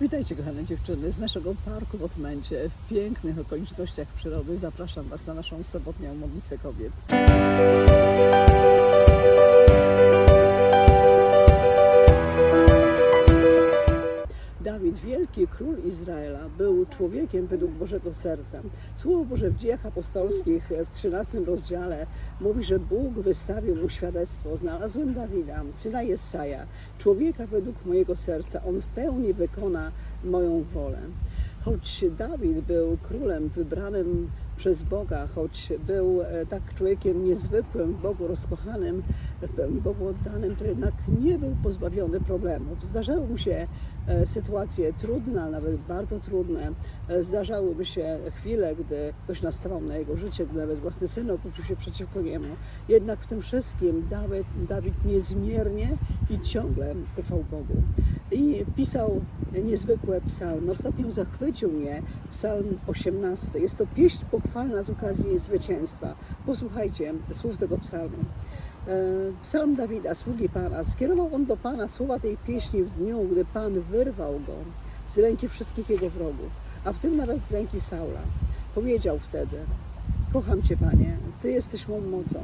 Witajcie kochane dziewczyny z naszego parku w Otmęcie. W pięknych okolicznościach przyrody zapraszam Was na naszą sobotnią modlitwę kobiet. Wielki król Izraela, był człowiekiem według Bożego serca. Słowo Boże w dziejach apostolskich w 13 rozdziale mówi, że Bóg wystawił mu świadectwo. Znalazłem Dawida, syna Jesaja, człowieka według mojego serca. On w pełni wykona moją wolę. Choć Dawid był królem wybranym przez Boga, choć był e, tak człowiekiem niezwykłym, Bogu rozkochanym, Bogu oddanym, to jednak nie był pozbawiony problemów. Zdarzały mu się e, sytuacje trudne, a nawet bardzo trudne. E, Zdarzały mu się chwile, gdy ktoś nastawał na jego życie, gdy nawet własny syn obrócił się przeciwko niemu. Jednak w tym wszystkim Dawid, Dawid niezmiernie i ciągle ufał Bogu. I pisał niezwykłe psalmy. Ostatnio zachwycił mnie psalm 18. Jest to pieśń pochwalna z okazji zwycięstwa. Posłuchajcie słów tego psalmu. E, Psalm Dawida, sługi Pana. Skierował on do Pana słowa tej pieśni w dniu, gdy Pan wyrwał go z ręki wszystkich jego wrogów, a w tym nawet z ręki Saula. Powiedział wtedy: Kocham Cię, Panie, Ty jesteś mą mocą,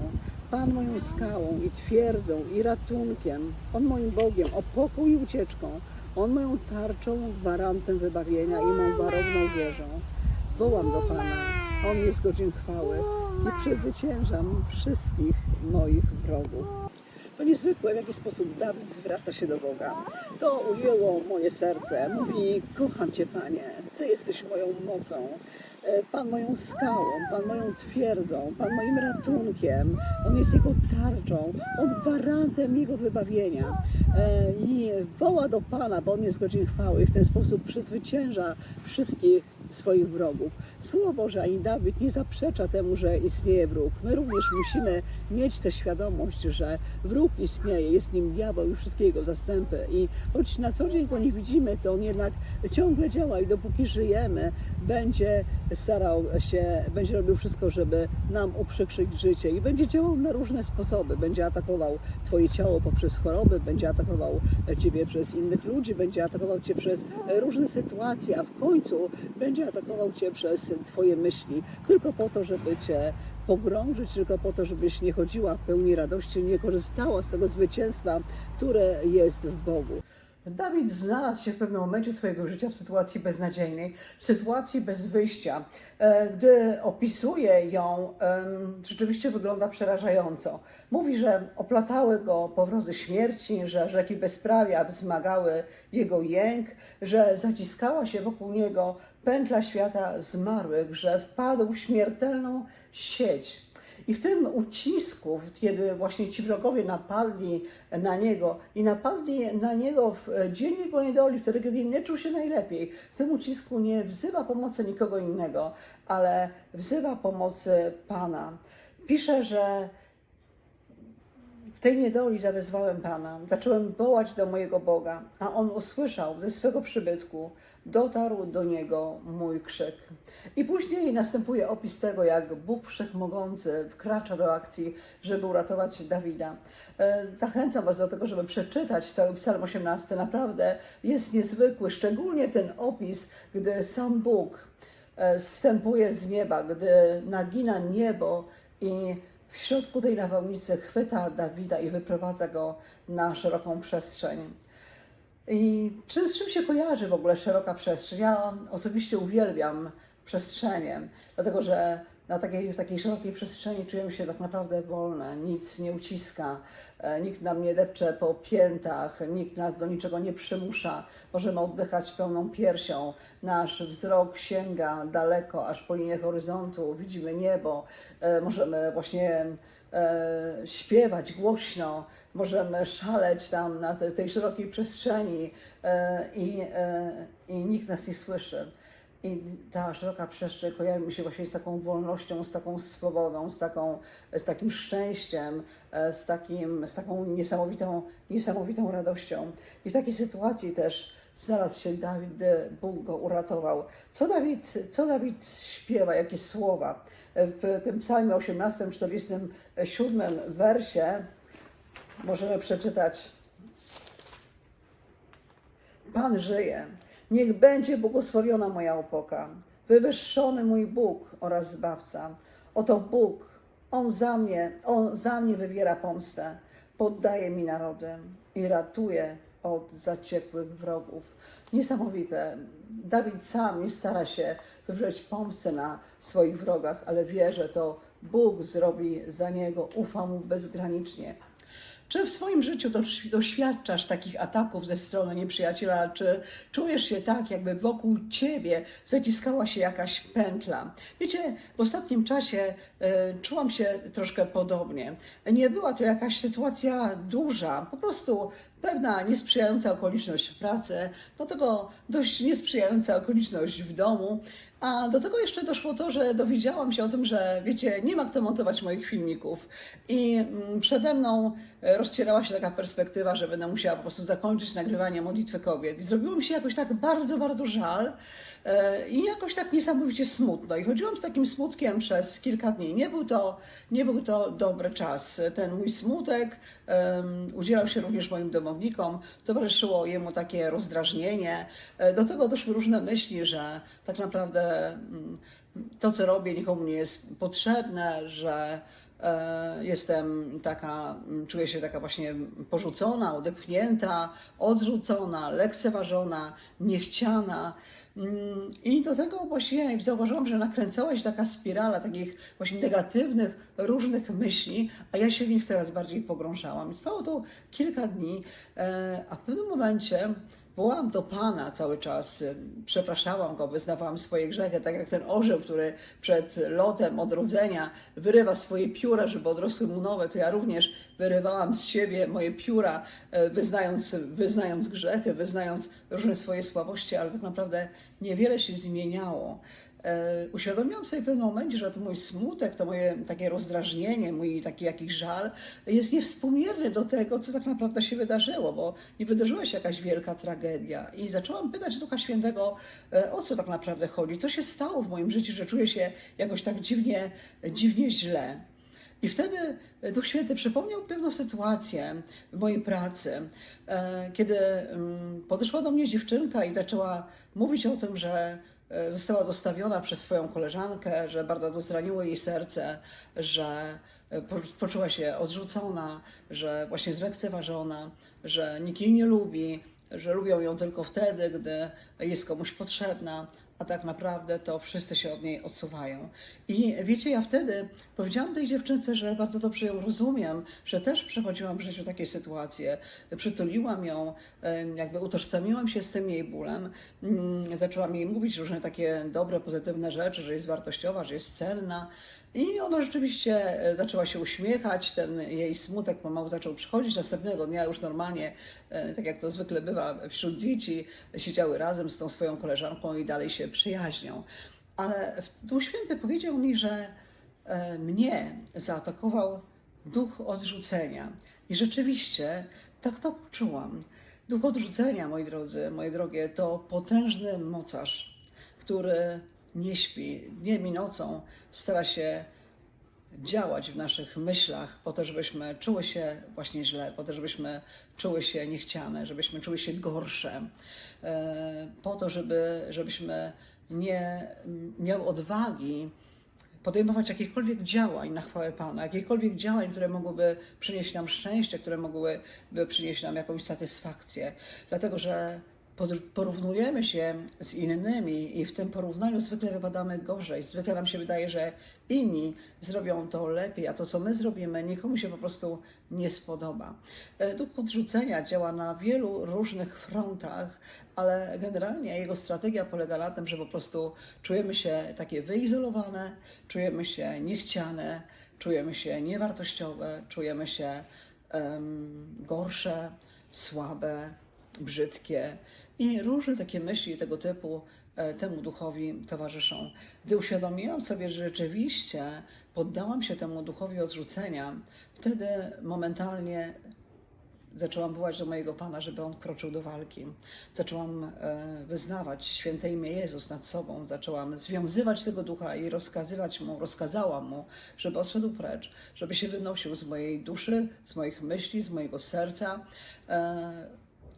Pan moją skałą i twierdzą i ratunkiem, On moim Bogiem, opoką i ucieczką, On moją tarczą, gwarantem wybawienia i mą warowną wieżą. Wołam do Pana, On jest godzin chwały i przezwyciężam wszystkich moich wrogów. To niezwykłe, w jaki sposób Dawid zwraca się do Boga. To ujęło moje serce. Mówi, kocham Cię, Panie, Ty jesteś moją mocą, e, Pan moją skałą, Pan moją twierdzą, Pan moim ratunkiem. On jest Jego tarczą, On gwarantem Jego wybawienia. E, I woła do Pana, bo On jest godzin chwały i w ten sposób przezwycięża wszystkich swoich wrogów. Słowo Boże ani Dawid nie zaprzecza temu, że istnieje wróg. My również musimy mieć tę świadomość, że wróg istnieje, jest nim diabeł i wszystkie jego zastępy. I choć na co dzień go nie widzimy, to on jednak ciągle działa i dopóki żyjemy, będzie starał się, będzie robił wszystko, żeby nam uprzykrzyć życie i będzie działał na różne sposoby. Będzie atakował Twoje ciało poprzez choroby, będzie atakował Ciebie przez innych ludzi, będzie atakował Cię przez różne sytuacje, a w końcu będzie atakował Cię przez Twoje myśli, tylko po to, żeby Cię pogrążyć, tylko po to, żebyś nie chodziła w pełni radości, nie korzystała z tego zwycięstwa, które jest w Bogu. Dawid znalazł się w pewnym momencie swojego życia w sytuacji beznadziejnej, w sytuacji bez wyjścia. E, Gdy opisuje ją, rzeczywiście wygląda przerażająco. Mówi, że oplatały go powrozy śmierci, że rzeki bezprawia wzmagały jego jęk, że zaciskała się wokół niego pętla świata zmarłych, że wpadł w śmiertelną sieć. I w tym ucisku, kiedy właśnie ci wrogowie napadli na niego i napadli na niego w dzień jego niedoli, wtedy, kiedy nie czuł się najlepiej, w tym ucisku nie wzywa pomocy nikogo innego, ale wzywa pomocy Pana. Pisze, że tej niedoli zawezwałem Pana, zacząłem wołać do mojego Boga, a On usłyszał ze swego przybytku, dotarł do Niego mój krzyk. I później następuje opis tego, jak Bóg Wszechmogący wkracza do akcji, żeby uratować Dawida. E, Zachęcam Was do tego, żeby przeczytać cały Psalm 18. Naprawdę jest niezwykły, szczególnie ten opis, gdy sam Bóg e, zstępuje z nieba, gdy nagina niebo i w środku tej nawałnicy chwyta Dawida i wyprowadza go na szeroką przestrzeń. I czy, z czym się kojarzy w ogóle szeroka przestrzeń? Ja osobiście uwielbiam przestrzenie, dlatego że na takiej, w takiej szerokiej przestrzeni czujemy się tak naprawdę wolne, nic nie uciska, e, nikt nam nie depcze po piętach, nikt nas do niczego nie przymusza. Możemy oddychać pełną piersią, nasz wzrok sięga daleko, aż po linię horyzontu, widzimy niebo, e, możemy właśnie e, śpiewać głośno, możemy szaleć tam na te, tej szerokiej przestrzeni i, i nikt nas nie słyszy. I ta szeroka przestrzeń kojarzy mi się właśnie z taką wolnością, z taką swobodą, z, taką, z takim szczęściem, e, z, takim, z taką niesamowitą, niesamowitą radością. I w takiej sytuacji też znalazł się Dawid, gdy Bóg go uratował. Co Dawid, co Dawid śpiewa, jakie słowa? W tym psalmie 18, 47 wersie możemy przeczytać Pan żyje. Niech będzie błogosławiona moja opoka, wywyższony mój Bóg oraz Zbawca. Oto Bóg, On za mnie, On za mnie wywiera pomstę, poddaje mi narody i ratuje od zaciekłych wrogów. Niesamowite. Dawid sam nie stara się wywrzeć pomsty na swoich wrogach, ale wie, że to Bóg zrobi za niego. Ufa mu bezgranicznie. Czy w swoim życiu doś- doświadczasz takich ataków ze strony nieprzyjaciela? Czy czujesz się tak, jakby wokół ciebie zaciskała się jakaś pętla? Wiecie, w ostatnim czasie e, czułam się troszkę podobnie. Nie była to jakaś sytuacja duża, po prostu pewna niesprzyjająca okoliczność w pracy, do tego dość niesprzyjająca okoliczność w domu, a do tego jeszcze doszło to, że dowiedziałam się o tym, że wiecie, nie ma kto montować moich filmików. I mm, przede mną e, rozcierała się taka perspektywa, że będę musiała po prostu zakończyć nagrywanie modlitwy kobiet. I zrobiło mi się jakoś tak bardzo, bardzo żal i jakoś tak niesamowicie smutno i chodziłam z takim smutkiem przez kilka dni. Nie był to, nie był to dobry czas. Ten mój smutek em, udzielał się również moim domownikom, towarzyszyło jemu takie rozdrażnienie. E, Do tego doszły różne myśli, że tak naprawdę mm, to, co robię, nikomu nie jest potrzebne, że e, jestem taka, mm, czuję się taka właśnie porzucona, odepchnięta, odrzucona, lekceważona, niechciana. Mm, I do tego właśnie zauważyłam, że nakręcała się taka spirala takich właśnie negatywnych, różnych myśli, a ja się w nich coraz bardziej pogrążałam. I trwało to kilka dni, e, a w pewnym momencie wołałam do Pana cały czas, przepraszałam Go, wyznawałam swoje grzechy, tak jak ten orzeł, który przed lotem odrodzenia wyrywa swoje pióra, żeby odrosły mu nowe, to ja również wyrywałam z siebie moje pióra, e, wyznając, wyznając grzechy, wyznając różne swoje słabości, ale tak naprawdę niewiele się zmieniało. E, Uświadomiłam sobie w pewnym momencie, że to mój smutek, to moje takie rozdrażnienie, mój taki jakiś żal jest niewspółmierny do tego, co tak naprawdę się wydarzyło, bo nie wydarzyła się jakaś wielka tragedia. I zaczęłam pytać Ducha Świętego, e, o co tak naprawdę chodzi, co się stało w moim życiu, że czuję się jakoś tak dziwnie, dziwnie źle. I wtedy Duch Święty przypomniał pewną sytuację w mojej pracy, e, kiedy mm, podeszła do mnie dziewczynka i zaczęła mówić o tym, że e, została dostawiona przez swoją koleżankę, że bardzo to zraniło jej serce, że e, po- poczuła się odrzucona, że właśnie zlekceważona, że nikt jej nie lubi, że lubią ją tylko wtedy, gdy jest komuś potrzebna, a tak naprawdę to wszyscy się od niej odsuwają. I wiecie, ja wtedy powiedziałam tej dziewczynce, że bardzo dobrze ją rozumiem, że też przechodziłam w życiu takie sytuacje. Przytuliłam ją, jakby utożsamiłam się z tym jej bólem, Mm, zaczęłam jej mówić różne takie dobre, pozytywne rzeczy, że jest wartościowa, że jest cenna. I ona rzeczywiście e, zaczęła się uśmiechać, ten jej smutek pomału zaczął przychodzić. Następnego dnia już normalnie, e, tak jak to zwykle bywa wśród dzieci, siedziały razem z tą swoją koleżanką i dalej się przyjaźnią. Ale Duch Święty powiedział mi, że e, mnie zaatakował duch odrzucenia. I rzeczywiście tak to poczułam. Duch odrzucenia, moi drodzy, moje drogie, to potężny mocarz, który nie śpi dniem i nocą, stara się działać w naszych myślach po to, żebyśmy czuły się właśnie źle, po to, żebyśmy czuły się niechciane, żebyśmy czuły się gorsze, e, po to, żeby, żebyśmy nie miały odwagi podejmować jakichkolwiek działań na chwałę Pana, jakichkolwiek działań, które mogłyby przynieść nam szczęście, które mogłyby przynieść nam jakąś satysfakcję. Dlatego, że porównujemy się z innymi i w tym porównaniu zwykle wypadamy gorzej. Zwykle nam się wydaje, że inni zrobią to lepiej, a to, co my zrobimy, nikomu się po prostu nie spodoba. E, Duch odrzucenia działa na wielu różnych frontach, ale generalnie jego strategia polega na tym, że po prostu czujemy się takie wyizolowane, czujemy się niechciane, czujemy się niewartościowe, czujemy się em, gorsze, słabe, brzydkie i różne takie myśli tego typu e, temu duchowi towarzyszą. Gdy uświadomiłam sobie, że rzeczywiście poddałam się temu duchowi odrzucenia, wtedy momentalnie zaczęłam wołać do mojego Pana, żeby On kroczył do walki. Zaczęłam e, wyznawać święte imię Jezus nad sobą. Zaczęłam związywać tego ducha i rozkazywać Mu, rozkazałam Mu, żeby odszedł precz, żeby się wynosił z mojej duszy, z moich myśli, z mojego serca.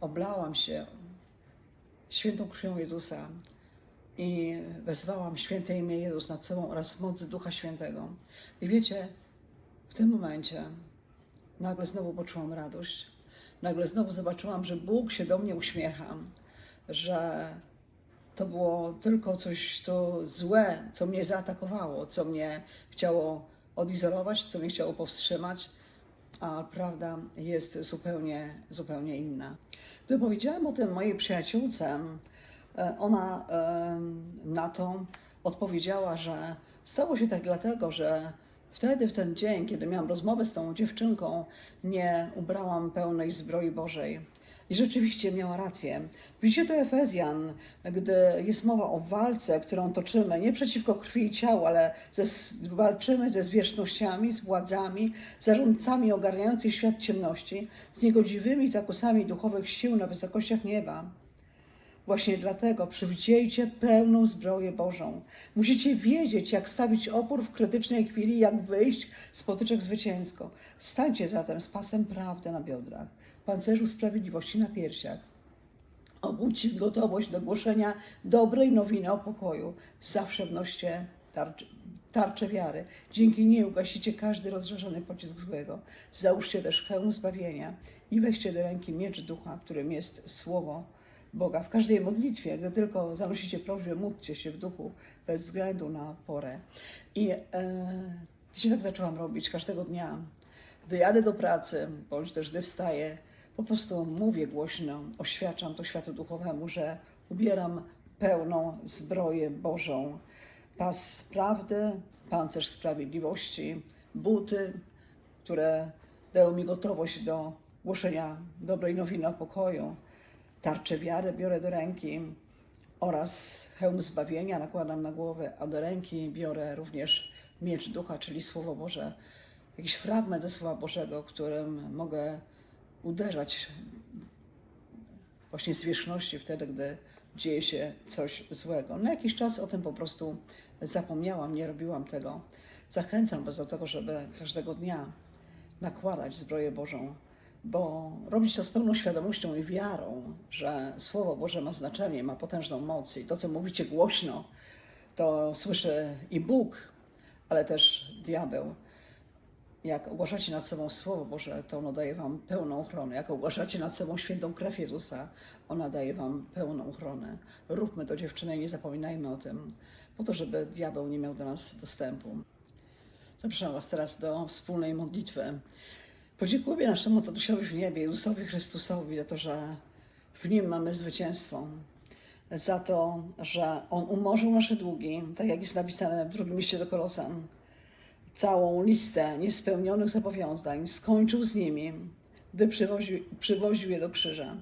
Oblałam się świętą krwią Jezusa i wezwałam święte imię Jezus nad sobą oraz moc Ducha Świętego. I wiecie, w tym momencie nagle znowu poczułam radość. Nagle znowu zobaczyłam, że Bóg się do mnie uśmiecha, że to było tylko coś, co złe, co mnie zaatakowało, co mnie chciało odizolować, co mnie chciało powstrzymać, a prawda jest zupełnie, zupełnie inna. Gdy powiedziałam o tym mojej przyjaciółce, e, ona e, na to odpowiedziała, że stało się tak dlatego, że wtedy, w ten dzień, kiedy miałam rozmowę z tą dziewczynką, nie ubrałam pełnej zbroi Bożej. I rzeczywiście miała rację. Widzicie to Efezjan, gdy jest mowa o walce, którą toczymy, nie przeciwko krwi i ciału, ale ze, walczymy ze zwierzchnościami, z władzami, zarządcami ogarniających świat ciemności, z niegodziwymi zakusami duchowych sił na wysokościach nieba. Właśnie dlatego przywdziejcie pełną zbroję Bożą. Musicie wiedzieć, jak stawić opór w krytycznej chwili, jak wyjść z potyczek zwycięsko. Stańcie zatem z pasem prawdy na biodrach, pancerzu sprawiedliwości na piersiach. Obudźcie gotowość do głoszenia dobrej nowiny o pokoju. Zawsze wnoście tarcze, tarczę wiary. Dzięki niej ugasicie każdy rozżarzony pocisk złego. Załóżcie też hełm zbawienia i weźcie do ręki miecz ducha, którym jest słowo Boga. W każdej modlitwie, gdy tylko zanosicie prośbę, módlcie się w duchu bez względu na porę. I e, dzisiaj tak zaczęłam robić każdego dnia. Gdy jadę do pracy, bądź też gdy wstaję, po prostu mówię głośno, oświadczam to światu duchowemu, że ubieram pełną zbroję Bożą. Pas prawdy, pancerz sprawiedliwości, buty, które dają mi gotowość do głoszenia dobrej nowiny o pokoju tarczę wiary biorę do ręki oraz hełm zbawienia nakładam na głowę, a do ręki biorę również miecz ducha, czyli Słowo Boże. Jakiś fragment ze Słowa Bożego, którym mogę uderzać właśnie z wierzchności wtedy, gdy dzieje się coś złego. Na jakiś czas o tym po prostu zapomniałam, nie robiłam tego. Zachęcam Was do tego, żeby każdego dnia nakładać zbroję Bożą bo robić to z pełną świadomością i wiarą, że Słowo Boże ma znaczenie, ma potężną moc i to, co mówicie głośno, to słyszy i Bóg, ale też diabeł. Jak ogłaszacie nad sobą Słowo Boże, to ono daje Wam pełną ochronę. Jak ogłaszacie nad sobą świętą krew Jezusa, ona daje Wam pełną ochronę. Róbmy to, dziewczyny, i nie zapominajmy o tym, po to, żeby diabeł nie miał do nas dostępu. Zapraszam Was teraz do wspólnej modlitwy. Podziękuję naszemu Tatusiowi w niebie, Jezusowi Chrystusowi za to, że w Nim mamy zwycięstwo. Za to, że On umorzył nasze długi, tak jak jest napisane w drugim liście do Kolosan. Całą listę niespełnionych zobowiązań skończył z nimi, gdy przywoził, przywoził je do krzyża.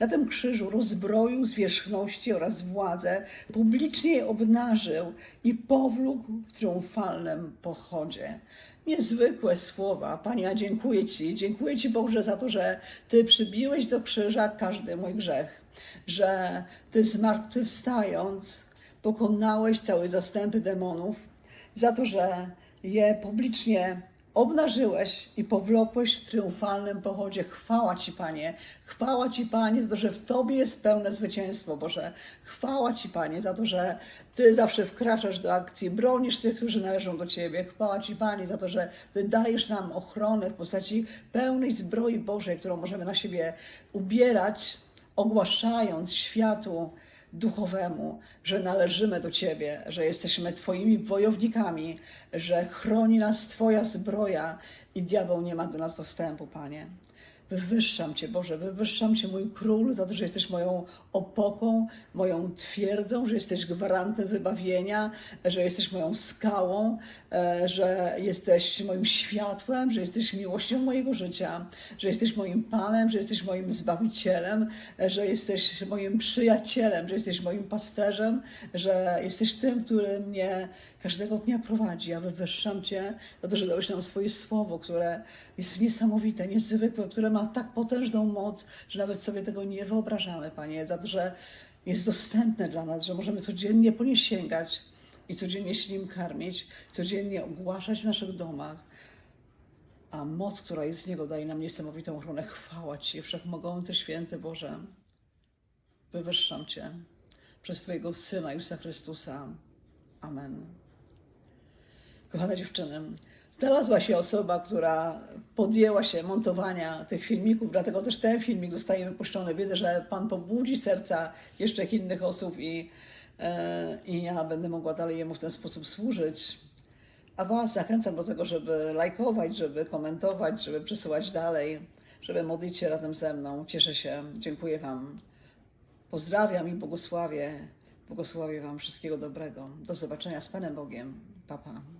Na tym krzyżu rozbroił zwierzchności oraz władzę, publicznie je obnażył i powlókł w triumfalnym pochodzie. Niezwykłe słowa. Panie, ja dziękuję Ci. Dziękuję Ci, Boże, za to, że Ty przybiłeś do krzyża każdy mój grzech. Że Ty zmartwychwstając pokonałeś całe zastępy demonów. Za to, że je publicznie obnażyłeś i powlokłeś w triumfalnym pochodzie. Chwała Ci, Panie. Chwała Ci, Panie, za to, że w Tobie jest pełne zwycięstwo, Boże. Chwała Ci, Panie, za to, że Ty zawsze wkraczasz do akcji, bronisz tych, którzy należą do Ciebie. Chwała Ci, Panie, za to, że Ty dajesz nam ochronę w postaci pełnej zbroi Bożej, którą możemy na siebie ubierać, ogłaszając światu, duchowemu, że należymy do Ciebie, że jesteśmy Twoimi wojownikami, że chroni nas Twoja zbroja i diabeł nie ma do nas dostępu, Panie. Wywyższam Cię, Boże, wywyższam Cię, mój król, za to, że jesteś moją opoką, moją twierdzą, że jesteś gwarantem wybawienia, że jesteś moją skałą, e, że jesteś moim światłem, że jesteś miłością mojego życia, że jesteś moim Panem, że jesteś moim Zbawicielem, e, że jesteś moim przyjacielem, że jesteś moim pasterzem, że jesteś tym, który mnie każdego dnia prowadzi. Ja wywyższam Cię za to, że dałeś nam swoje słowo, które jest niesamowite, niezwykłe, które ma tak potężną moc, że nawet sobie tego nie wyobrażamy, Panie, że jest dostępne dla nas, że możemy codziennie po nie sięgać i codziennie się nim karmić, codziennie ogłaszać w naszych domach. A moc, która jest z niego, daje nam niesamowitą ochronę. Chwała Ci, Wszechmogący Święty Boże. wywyższam Cię przez Twojego Syna Jezusa Chrystusa. Amen. Kochane dziewczyny, znalazła się osoba, która podjęła się montowania tych filmików, dlatego też ten filmik zostaje wypuszczony. Widzę, że Pan pobudzi serca jeszcze innych osób i, e, i ja będę mogła dalej Jemu w ten sposób służyć. A Was zachęcam do tego, żeby lajkować, żeby komentować, żeby przesyłać dalej, żeby modlić się razem ze mną. Cieszę się, dziękuję Wam. Pozdrawiam i błogosławię. Błogosławię Wam wszystkiego dobrego. Do zobaczenia z Panem Bogiem. Pa, pa.